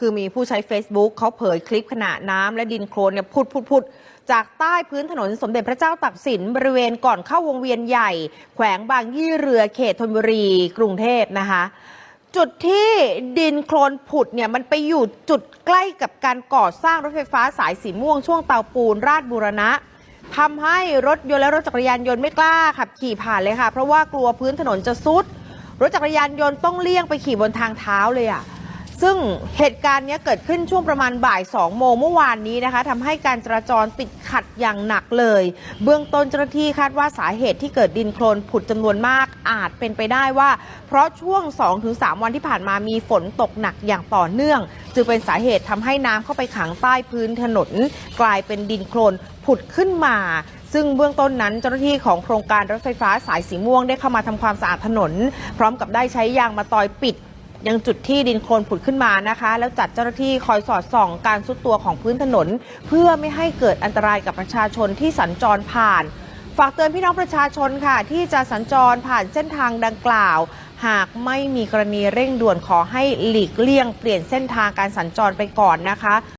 คือมีผู้ใช้ Facebook เขาเผยคลิปขณะน้ำและดินโคลนเนี่ยพุดพุดพุดจากใต้พื้นถนนสมเด็จพระเจ้าตากสินบริเวณก่อนเข้าวงเวียนใหญ่ แขวงบางยี่เรือเขตธนบุรี กรุงเทพนะคะ จุดที่ดินโคลนผุดเนี่ยมันไปอยู่จุดใกล้กับการก่อสร้างรถไฟฟ้าสายสีม่วงช่วงเตาปูนราชบูรณะทำให้รถยนต์และรถจักรยานยนต์ไม่กล้าขับขี่ผ่านเลยค่ะ เพราะว่ากลัวพื้นถนนจะซุดรถจักรยานยนต์ต้องเลี่ยงไปขี่บนทางเท้าเลยอะ่ะ ซึ่งเหตุการณ์นี้เกิดขึ้นช่วงประมาณบ่าย 2 โมงเมื่อวานนี้นะคะทำให้การจราจรติดขัดอย่างหนักเลย เบื้องต้นเจ้าหน้าที่คาดว่าสาเหตุที่เกิดดินโคลนผุดจำนวนมากอาจเป็นไปได้ว่า เพราะช่วง 2-3 วันที่ผ่านมามีฝนตกหนักอย่างต่อเนื่อง จึงเป็นสาเหตุทำให้น้ำเข้าไปขังใต้พื้นถนน กลายเป็นดินโคลนผุดขึ้นมาซึ่งเบื้องต้นนั้นเจ้าหน้าที่ของโครงการรถไฟฟ้าสายสีม่วงได้เข้ามาทำความสะอาดถนน พร้อมกับได้ใช้ยางมาตอยปิด ยังจุดที่ดินโคลนผุดขึ้นมานะคะ แล้วจัดเจ้าหน้าที่คอยสอดส่องการซุดตัวของพื้นถนน เพื่อไม่ให้เกิดอันตรายกับประชาชนที่สัญจรผ่าน ฝากเตือนพี่น้องประชาชนค่ะ ที่จะสัญจรผ่านเส้นทางดังกล่าว หากไม่มีกรณีเร่งด่วนขอให้หลีกเลี่ยง เปลี่ยนเส้นทางการสัญจรไปก่อนนะคะ